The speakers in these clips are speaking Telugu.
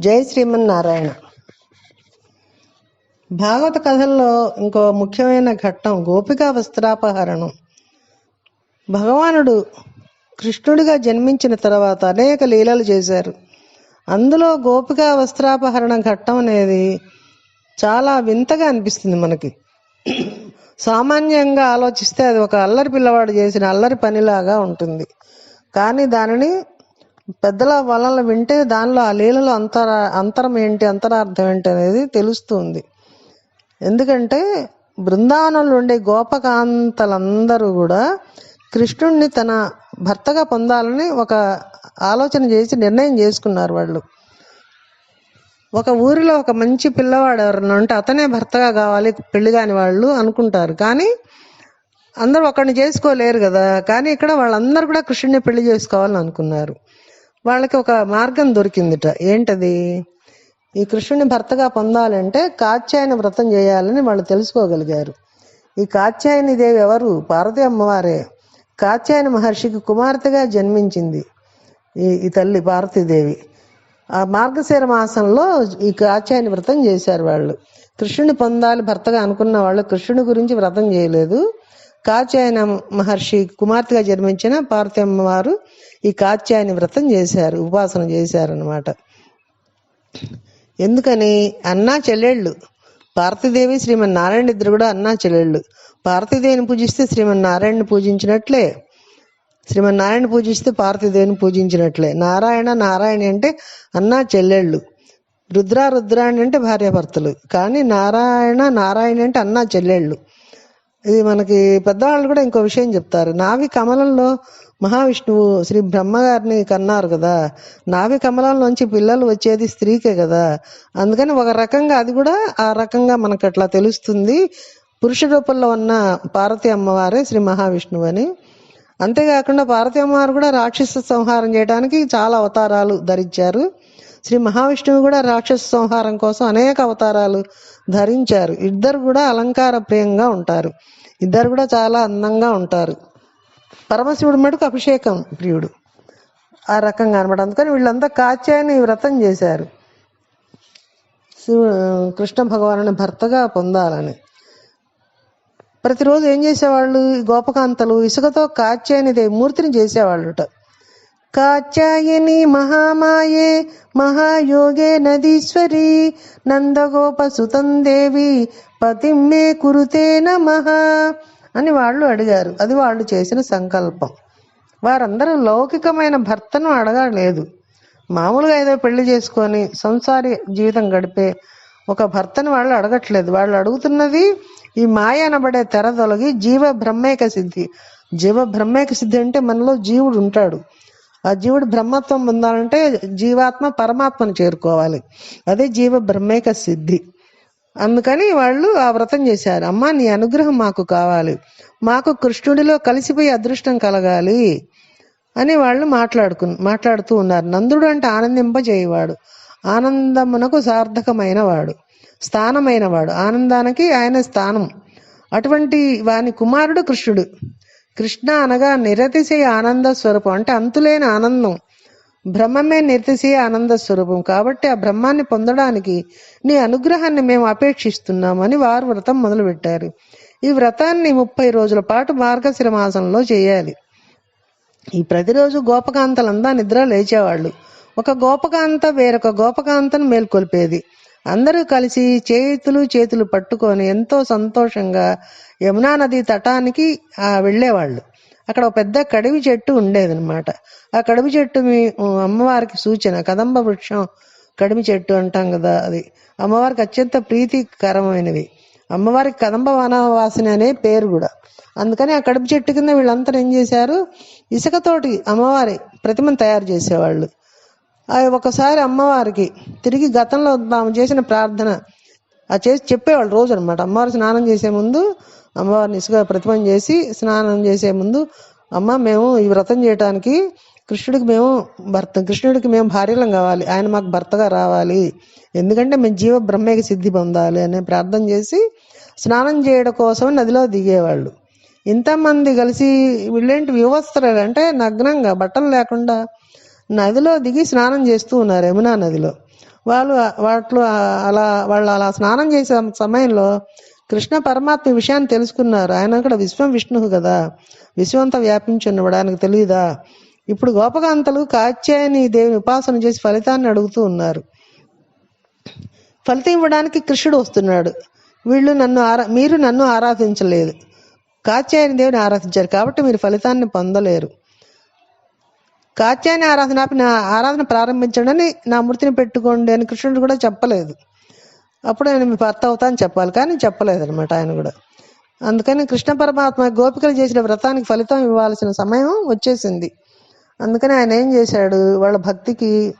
జై శ్రీమన్నారాయణ. భాగవత కథల్లో ఇంకో ముఖ్యమైన ఘట్టం గోపికా వస్త్రాపహరణం. భగవానుడు కృష్ణుడిగా జన్మించిన తర్వాత అనేక లీలలు చేశారు. అందులో గోపికా వస్త్రాపహరణ ఘట్టం అనేది చాలా వింతగా అనిపిస్తుంది మనకి. సామాన్యంగా ఆలోచిస్తే అది ఒక అల్లరి పిల్లవాడు చేసిన అల్లరి పనిలాగా ఉంటుంది. కానీ దానిని పెద్దల వలన వింటే దానిలో ఆ లీలలో అంతర అంతరం ఏంటి అంతరార్థం ఏంటి అనేది తెలుస్తుంది. ఎందుకంటే బృందావనంలో ఉండే గోపకాంతలందరూ కూడా కృష్ణుణ్ణి తన భర్తగా పొందాలని ఒక ఆలోచన చేసి నిర్ణయం చేసుకున్నారు వాళ్ళు. ఒక ఊరిలో ఒక మంచి పిల్లవాడు ఎవరన్నా ఉంటే అతనే భర్తగా కావాలి పెళ్ళి కాని వాళ్ళు అనుకుంటారు. కానీ అందరూ ఒకరిని చేసుకోలేరు కదా. కానీ ఇక్కడ వాళ్ళందరూ కూడా కృష్ణుడిని పెళ్ళి చేసుకోవాలని అనుకున్నారు. వాళ్ళకి ఒక మార్గం దొరికిందిట. ఏంటది? ఈ కృష్ణుని భర్తగా పొందాలంటే కాత్యాయన వ్రతం చేయాలని వాళ్ళు తెలుసుకోగలిగారు. ఈ కాత్యాయని దేవి ఎవరు? పార్వతి అమ్మవారే. కాత్యాయన మహర్షికి కుమార్తెగా జన్మించింది ఈ ఈ తల్లి పార్వతీదేవి. ఆ మార్గశిర మాసంలో ఈ కాత్యాయని వ్రతం చేశారు వాళ్ళు. కృష్ణుని పొందాలి భర్తగా అనుకున్న వాళ్ళు కృష్ణుని గురించి వ్రతం చేయలేదు. కాత్యాయన మహర్షి కుమార్తెగా జన్మించిన పార్వతి అమ్మవారు ఈ కాత్యాయని వ్రతం చేశారు ఉపాసన చేశారు అనమాట ఎందుకని? అన్నా చెల్లెళ్ళు. పార్వతీదేవి శ్రీమన్నారాయణ ఇద్దరు కూడా అన్నా చెల్లెళ్ళు. పార్వతీదేవిని పూజిస్తే శ్రీమన్నారాయణని పూజించినట్లే. శ్రీమన్నారాయణ పూజిస్తే పార్వతీదేవిని పూజించినట్లే. నారాయణ నారాయణ అంటే అన్నా చెల్లెళ్ళు. రుద్ర రుద్రాణి అంటే భార్యాభర్తలు. కానీ నారాయణ నారాయణ అంటే అన్నా చెల్లెళ్ళు. ఇది మనకి పెద్దవాళ్ళు కూడా ఇంకో విషయం చెప్తారు. నావి కమలంలో మహావిష్ణువు శ్రీ బ్రహ్మగారిని కన్నారు కదా. నావి కమలంలోంచి పిల్లలు వచ్చేది స్త్రీకే కదా. అందుకని ఒక రకంగా అది కూడా ఆ రకంగా మనకు అట్లా తెలుస్తుంది. పురుష రూపంలో ఉన్న పార్వతి అమ్మవారే శ్రీ మహావిష్ణువు అని. అంతేకాకుండా పార్వతి అమ్మవారు కూడా రాక్షస సంహారం చేయడానికి చాలా అవతారాలు ధరించారు. శ్రీ మహావిష్ణువు కూడా రాక్షస సంహారం కోసం అనేక అవతారాలు ధరించారు. ఇద్దరు కూడా అలంకార ప్రియంగా ఉంటారు. ఇద్దరు కూడా చాలా అందంగా ఉంటారు. పరమశివుడు మటుకు అభిషేకం ప్రియుడు. ఆ రకంగా అనమాట అందుకని వీళ్ళంతా కాత్యాయని వ్రతం చేశారు. శివ కృష్ణ భగవాను భర్తగా పొందాలని. ప్రతిరోజు ఏం చేసేవాళ్ళు? గోపకాంతలు ఇసుకతో కాత్యాయని మూర్తిని చేసేవాళ్ళుట. కాత్యాయని మహామాయే మహాయోగే నదీశ్వరి నందగోప సుతం దేవి పతిమ్మే కురుతే నమః అని వాళ్ళు అడిగారు. అది వాళ్ళు చేసిన సంకల్పం. వారందరూ లౌకికమైన భర్తను అడగలేదు. మామూలుగా ఏదో పెళ్ళి చేసుకొని సంసారి జీవితం గడిపే ఒక భర్తను వాళ్ళు అడగట్లేదు. వాళ్ళు అడుగుతున్నది ఈ మాయ అనబడే తెర తొలగి జీవ బ్రహ్మేక సిద్ధి. జీవ బ్రహ్మేక సిద్ధి అంటే మనలో జీవుడు ఉంటాడు. ఆ జీవుడు బ్రహ్మత్వం పొందాలంటే జీవాత్మ పరమాత్మను చేరుకోవాలి. అదే జీవ బ్రహ్మేక సిద్ధి. అందుకని వాళ్ళు ఆ వ్రతం చేశారు. అమ్మ నీ అనుగ్రహం మాకు కావాలి. మాకు కృష్ణుడిలో కలిసిపోయి అదృష్టం కలగాలి అని వాళ్ళు మాట్లాడుకు మాట్లాడుతూ ఉన్నారు. నందుడు అంటే ఆనందింపజేయవాడు. ఆనందమునకు సార్థకమైన వాడు. స్థానమైన వాడు. ఆనందానికి ఆయన స్థానం. అటువంటి వాని కుమారుడు కృష్ణుడు. కృష్ణ అనగా నిరతిశయ ఆనంద స్వరూపం. అంటే అంతులేని ఆనందం. బ్రహ్మమే నిరతిశయ ఆనంద స్వరూపం. కాబట్టి ఆ బ్రహ్మాన్ని పొందడానికి నీ అనుగ్రహాన్ని మేము అపేక్షిస్తున్నామని వారు వ్రతం మొదలుపెట్టారు. ఈ వ్రతాన్ని ముప్పై రోజుల పాటు మార్గశిర మాసంలో చేయాలి. ఈ ప్రతిరోజు గోపకాంతలంతా నిద్ర లేచేవాళ్ళు. ఒక గోపకాంత వేరొక గోపకాంతను మేల్కొల్పేది. అందరూ కలిసి చేతులు చేతులు పట్టుకొని ఎంతో సంతోషంగా యమునా నది తటానికి ఆ వెళ్ళేవాళ్ళు. అక్కడ ఒక పెద్ద కడివి చెట్టు ఉండేదన్నమాట. ఆ కడివి చెట్టు మీ అమ్మవారికి సూచన. కదంబ వృక్షం కడిమి చెట్టు అంటాం కదా అది. అమ్మవారికి అత్యంత ప్రీతికరమైనది. అమ్మవారికి కదంబ వనవాసిని అనే పేరు కూడా. అందుకని ఆ కడుపు చెట్టు కింద వీళ్ళంతా ఏం చేశారు? ఇసుకతోటి అమ్మవారి ప్రతిమను తయారు చేసేవాళ్ళు. ఒకసారి అమ్మవారికి తిరిగి గతంలో తాము చేసిన ప్రార్థన. ఆ చేసి చెప్పేవాళ్ళు రోజు అనమాట అమ్మవారు స్నానం చేసే ముందు అమ్మవారిని ఇసుక ప్రతిమం చేసి స్నానం చేసే ముందు అమ్మ మేము ఈ వ్రతం చేయడానికి కృష్ణుడికి మేము భర్త కృష్ణుడికి మేము భార్యలం కావాలి. ఆయన మాకు భర్తగా రావాలి. ఎందుకంటే మేము జీవ బ్రహ్మకి సిద్ధి పొందాలి అనే ప్రార్థన చేసి స్నానం చేయడం కోసం నదిలో దిగేవాళ్ళు. ఇంతమంది కలిసి వీళ్ళేంటి వివస్త్రాలు అంటే నగ్నంగా బట్టలు లేకుండా నదిలో దిగి స్నానం చేస్తూ ఉన్నారు యమునా నదిలో. వాళ్ళు వాటిలో అలా వాళ్ళు అలా స్నానం చేసే సమయంలో కృష్ణ పరమాత్మ విషయాన్ని తెలుసుకున్నారు. ఆయన కూడా విశ్వం విష్ణువు కదా. విశ్వం అంతా ఆయనకు తెలియదా? ఇప్పుడు గోపకాంతలు కాత్యాయని దేవిని ఉపాసన చేసి ఫలితాన్ని అడుగుతూ ఉన్నారు. ఫలితం ఇవ్వడానికి కృష్ణుడు వస్తున్నాడు. వీళ్ళు నన్ను ఆరా మీరు నన్ను ఆరాధించలేదు. కాత్యాయని దేవుని ఆరాధించారు కాబట్టి మీరు ఫలితాన్ని పొందలేరు. కాత్యాయని ఆరాధన ఆపి నా ఆరాధన ప్రారంభించండి నా మూర్తిని పెట్టుకోండి అని కృష్ణుడు కూడా చెప్పలేదు. అప్పుడు నేను మీ భర్త అవుతా అని చెప్పాలి కానీ చెప్పలేదు అనమాట ఆయన కూడా. అందుకని కృష్ణ పరమాత్మ గోపికలు చేసిన వ్రతానికి ఫలితం ఇవ్వాల్సిన సమయం వచ్చేసింది. అందుకని ఆయన ఏం చేశాడు వాళ్ళ భక్తికి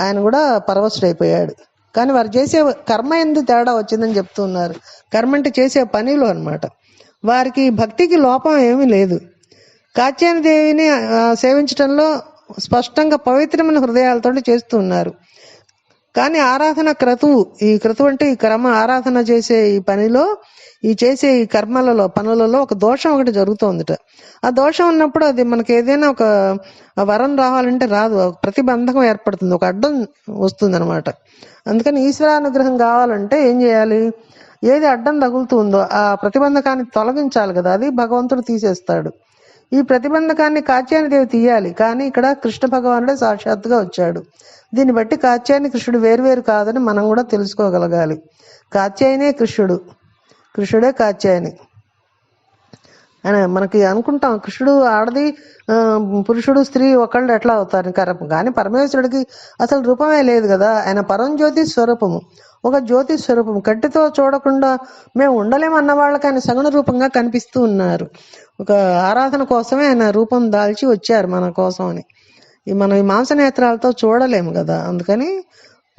ఆయన కూడా పరవశుడైపోయాడు కానీ వారు చేసే కర్మ ఎందు తేడా వచ్చిందని చెప్తున్నారు. కర్మ అంటే చేసే పనిలో అనమాట వారికి భక్తికి లోపం ఏమీ లేదు. కాత్యాయనదేవిని సేవించడంలో స్పష్టంగా పవిత్రమైన హృదయాలతో చేస్తూ ఉన్నారు. కానీ ఆరాధన క్రతువు ఈ క్రతువు అంటే ఈ క్రమ ఆరాధన చేసే ఈ పనిలో ఈ చేసే ఈ కర్మలలో పనులలో ఒక దోషం ఒకటి జరుగుతుందిట. ఆ దోషం ఉన్నప్పుడు అది మనకి ఏదైనా ఒక వరం రావాలంటే రాదు. ఒక ప్రతిబంధకం ఏర్పడుతుంది. ఒక అడ్డం వస్తుంది అనమాట అందుకని ఈశ్వరానుగ్రహం కావాలంటే ఏం చేయాలి? ఏది అడ్డం తగులుతుందో ఆ ప్రతిబంధకాన్ని తొలగించాలి కదా. అది భగవంతుడు తీసేస్తాడు. ఈ ప్రతిబంధకాన్ని కాత్యాయని దేవి తీయాలి. కానీ ఇక్కడ కృష్ణ భగవానుడే సాక్షాత్తుగా వచ్చాడు. దీన్ని బట్టి కాత్యాయని కృష్ణుడు వేరువేరు కాదని మనం కూడా తెలుసుకోగలగాలి. కాత్యాయనే కృష్ణుడు. కృష్ణుడే కాత్యాయని. అని మనకి అనుకుంటాం. కృష్ణుడు ఆడది పురుషుడు స్త్రీ ఒకళ్ళు ఎట్లా అవుతారు? కరపం కానీ పరమేశ్వరుడికి అసలు రూపమే లేదు కదా. ఆయన పరంజ్యోతి స్వరూపము. ఒక జ్యోతి స్వరూపం కట్టితో చూడకుండా మేము ఉండలేమన్న వాళ్ళకి ఆయన సగుణ రూపంగా కనిపిస్తూ ఉన్నారు. ఒక ఆరాధన కోసమే ఆయన రూపం దాల్చి వచ్చారు మన కోసం అని. ఈ మనం ఈ మాంసనేత్రాలతో చూడలేము కదా. అందుకని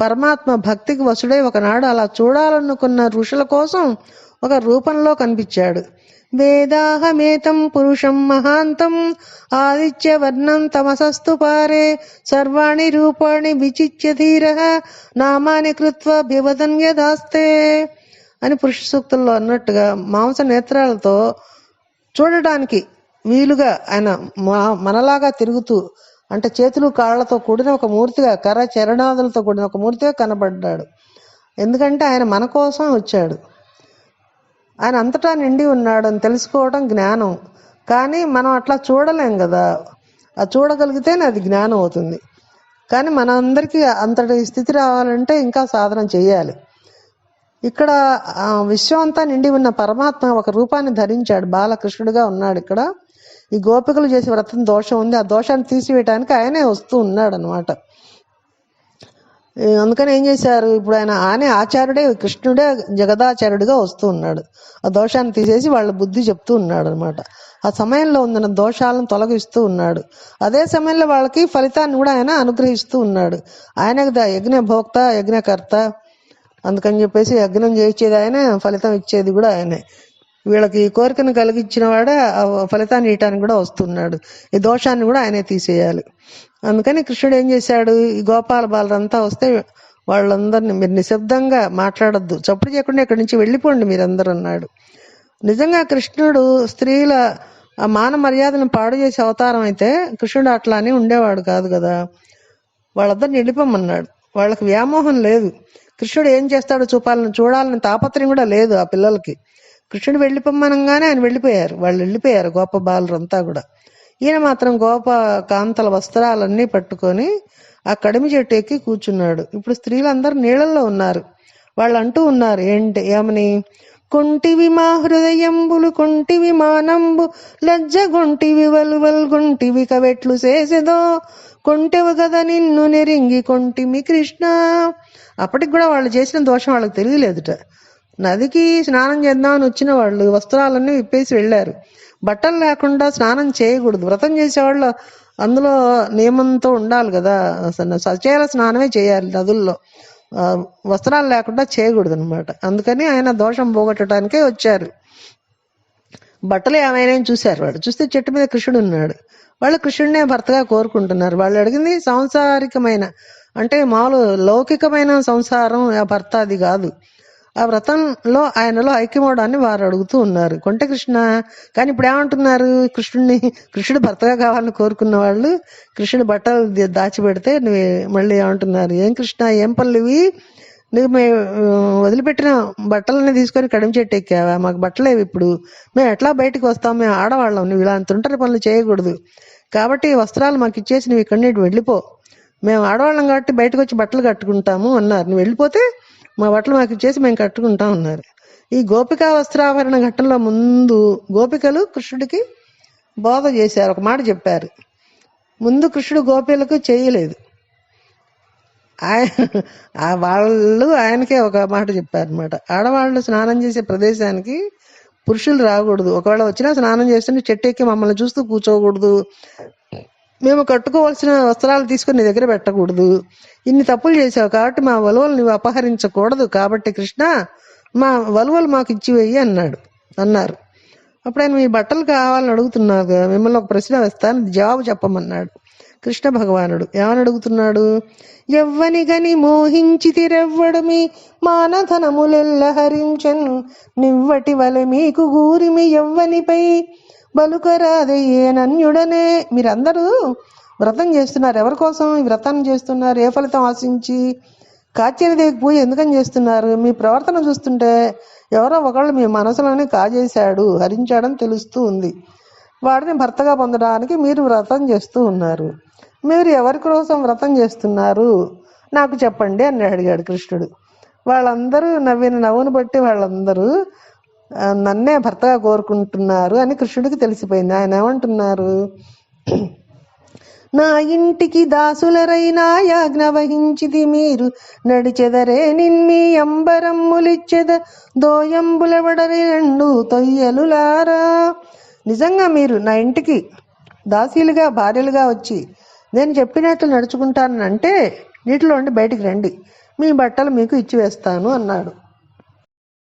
పరమాత్మ భక్తికి వసుడై ఒకనాడు అలా చూడాలనుకున్న ఋషుల కోసం ఒక రూపంలో కనిపించాడు. వేదాహమేతం పురుషం మహాంతం. ఆదిత్య వర్ణం తమసస్తు పారే. సర్వాణి రూపాణి విచిత్య ధీర. నామాని కృత్వ బివదన్ యదాస్తే. అని పురుష సూక్తుల్లో అన్నట్టుగా మాంస నేత్రాలతో చూడడానికి వీలుగా ఆయన మ- మనలాగా తిరుగుతూ అంటే చేతులు కాళ్ళతో కూడిన ఒక మూర్తిగా కర చరణాదులతో కూడిన ఒక మూర్తిగా కనబడ్డాడు. ఎందుకంటే ఆయన మన కోసం వచ్చాడు. ఆయన అంతటా నిండి ఉన్నాడు అని తెలుసుకోవడం జ్ఞానం. కానీ మనం అట్లా చూడలేం కదా. ఆ చూడగలిగితేనే అది జ్ఞానం అవుతుంది. కానీ మనందరికీ అంతటి స్థితి రావాలంటే ఇంకా సాధన చేయాలి. ఇక్కడ ఆ, విశ్వం అంతా నిండి ఉన్న పరమాత్మ ఒక రూపాన్ని ధరించాడు. బాలకృష్ణుడిగా ఉన్నాడు ఇక్కడ. ఈ గోపికలు చేసే వ్రతం దోషం ఉంది. ఆ దోషాన్ని తీసివేయటానికి ఆయనే వస్తూ ఉన్నాడు అనమాట అందుకని ఏం చేశారు? ఇప్పుడు ఆయన ఆనే ఆచార్యుడే కృష్ణుడే జగదాచార్యుడిగా వస్తూ ఉన్నాడు. ఆ దోషాన్ని తీసేసి వాళ్ళ బుద్ధి చెప్తూ ఉన్నాడు అనమాట ఆ సమయంలో ఉన్న దోషాలను తొలగిస్తూ ఉన్నాడు. అదే సమయంలో వాళ్ళకి ఫలితాన్ని కూడా ఆయన అనుగ్రహిస్తూ ఉన్నాడు. ఆయన యజ్ఞభోక్త యజ్ఞ యజ్ఞకర్త అందుకని చెప్పేసి యజ్ఞం చేయించేది ఆయనే ఫలితం ఇచ్చేది కూడా ఆయనే. వీళ్ళకి ఈ కోరికను కలిగించిన వాడే ఆ ఫలితాన్ని ఇవ్వటానికి కూడా వస్తున్నాడు. ఈ దోషాన్ని కూడా ఆయనే తీసేయాలి. అందుకని కృష్ణుడు ఏం చేశాడు? ఈ గోపాల బాలరంతా వస్తే వాళ్ళందరినీ మీరు నిశ్శబ్దంగా మాట్లాడొద్దు. చప్పుడు చేయకుండా ఇక్కడి నుంచి వెళ్ళిపోండి మీరందరూ అన్నాడు. నిజంగా కృష్ణుడు స్త్రీల మాన మర్యాదను పాడు చేసే అవతారం అయితే కృష్ణుడు అట్లా అని ఉండేవాడు కాదు కదా. వాళ్ళందరిని వెళ్ళిపోమన్నాడు. వాళ్ళకి వ్యామోహం లేదు. కృష్ణుడు ఏం చేస్తాడో చూపాలని చూడాలని తాపత్రయం కూడా లేదు ఆ పిల్లలకి. కృష్ణుడు వెళ్ళిపోమ్మనంగానే ఆయన వెళ్ళిపోయారు. వాళ్ళు వెళ్ళిపోయారు గోప బాలురంతా కూడా. ఈయన మాత్రం గోప కాంతల వస్త్రాలన్నీ పట్టుకొని ఆ కడిమి చెట్టు ఎక్కి కూర్చున్నాడు. ఇప్పుడు స్త్రీలందరూ నీళ్ళల్లో ఉన్నారు. వాళ్ళు అంటూ ఉన్నారు ఏంటి ఏమని? కొంటివి మా హృదయంబులు కొంటివి మానంబు లజ్జ గొంటివి వల్వల్ గొంటివి కవెట్లు చేసేదో కొంటెవు కదా నిన్ను నెరింగి కొంటిమి కృష్ణ. అప్పటికి కూడా వాళ్ళు చేసిన దోషం వాళ్ళకి తెలియలేదుట. నదికి స్నానం చేద్దామని వచ్చిన వాళ్ళు వస్త్రాలన్నీ విప్పేసి వెళ్ళారు. బట్టలు లేకుండా స్నానం చేయకూడదు. వ్రతం చేసేవాళ్ళు అందులో నియమంతో ఉండాలి కదా. అసలు సచేల స్నానమే చేయాలి నదుల్లో. వస్త్రాలు లేకుండా చేయకూడదు అనమాట అందుకని ఆయన దోషం పోగొట్టడానికే వచ్చారు. బట్టలు ఏమైనా చూశారు వాడు. చూస్తే చెట్టు మీద కృష్ణుడు ఉన్నాడు. వాళ్ళు కృష్ణుడినే భర్తగా కోరుకుంటున్నారు. వాళ్ళు అడిగింది సాంసారికమైన అంటే మామూలు లౌకికమైన సంసారం ఆ భర్త అది కాదు. ఆ వ్రతంలో ఆయనలో ఐక్యమవడాన్ని వారు అడుగుతూ ఉన్నారు. కొంటే కృష్ణ కానీ ఇప్పుడు ఏమంటున్నారు? కృష్ణుడిని కృష్ణుడు భర్తగా కావాలని కోరుకున్న వాళ్ళు కృష్ణుడి బట్టలు దాచిపెడితే నువ్వు మళ్ళీ ఏమంటున్నారు? ఏం కృష్ణ ఏం పనులు నువ్వు మేము వదిలిపెట్టిన బట్టలన్నీ తీసుకొని కడిమి చెట్టు ఎక్కావా? మాకు బట్టలేవి ఇప్పుడు. మేము ఎట్లా బయటకు వస్తాం? మేము ఆడవాళ్ళం. నువ్వు ఇలా తుంటరి పనులు చేయకూడదు. కాబట్టి వస్త్రాలు మాకు ఇచ్చేసి నువ్వు ఇక్కడి నుండి వెళ్ళిపో. మేము ఆడవాళ్ళం కాబట్టి బయటకు వచ్చి బట్టలు కట్టుకుంటాము అన్నారు. నువ్వు వెళ్ళిపోతే మా బట్టలు మాకు ఇచ్చేసి మేము కట్టుకుంటా ఉన్నారు. ఈ గోపికా వస్త్రాభరణ ఘట్టంలో ముందు గోపికలు కృష్ణుడికి బోధ చేశారు. ఒక మాట చెప్పారు. ముందు కృష్ణుడు గోపికలకు చేయలేదు. ఆయన వాళ్ళు ఆయనకే ఒక మాట చెప్పారనమాట ఆడవాళ్ళు స్నానం చేసే ప్రదేశానికి పురుషులు రాకూడదు. ఒకవేళ వచ్చినా స్నానం చేస్తుంటే చెట్టు ఎక్కి మమ్మల్ని చూస్తూ కూర్చోకూడదు. మేము కట్టుకోవాల్సిన వస్త్రాలు తీసుకొని నీ దగ్గర పెట్టకూడదు. ఇన్ని తప్పులు చేశావు కాబట్టి మా వలువలు నువ్వు అపహరించకూడదు. కాబట్టి కృష్ణ మా వలువలు మాకు ఇచ్చి వెయ్యి అన్నాడు. అన్నారు. అప్పుడు ఆయన మీ బట్టలు కావాలని అడుగుతున్నారు మిమ్మల్ని ఒక ప్రశ్న వేస్తాను. జవాబు చెప్పమన్నాడు కృష్ణ భగవానుడు. ఏమని అడుగుతున్నాడు? ఎవ్వని గని మోహించి తిరెవ్వడమి మానధనములెల్ల హరించన్. నివ్వటి వలె మీకు గూరిమి ఎవ్వనిపై బలుకరాదయ్యే నన్యుడనే మీరందరూ వ్రతం చేస్తున్నారు. ఎవరి కోసం ఈ వ్రతాన్ని చేస్తున్నారు? ఏ ఫలితం ఆశించి కాచేరిదేవికి పూజ ఎందుకని చేస్తున్నారు? మీ ప్రవర్తన చూస్తుంటే ఎవరో ఒకళ్ళు మీ మనసులోనే కాజేశాడు హరించాడని తెలుస్తూ ఉంది. వాడిని భర్తగా పొందడానికి మీరు వ్రతం చేస్తూ ఉన్నారు. మీరు ఎవరి కోసం వ్రతం చేస్తున్నారు? నాకు చెప్పండి అని అడిగాడు కృష్ణుడు. వాళ్ళందరూ నవ్విన నవ్వును బట్టి వాళ్ళందరూ నన్నే భర్తగా కోరుకుంటున్నారు అని కృష్ణుడికి తెలిసిపోయింది. ఆయన ఏమంటున్నారు? నా ఇంటికి దాసులరైన యాజ్ఞ వహించిది మీరు. నడిచెదరే నిన్మి అంబరమ్ములిచ్చెద దోయంబులబడరి రెండు తొయ్యలులారా. నిజంగా మీరు నా ఇంటికి దాసీలుగా భార్యలుగా వచ్చి నేను చెప్పినట్లు నడుచుకుంటానంటే నీటిలో ఉండి బయటికి రండి. మీ బట్టలు మీకు ఇచ్చివేస్తాను అన్నాడు.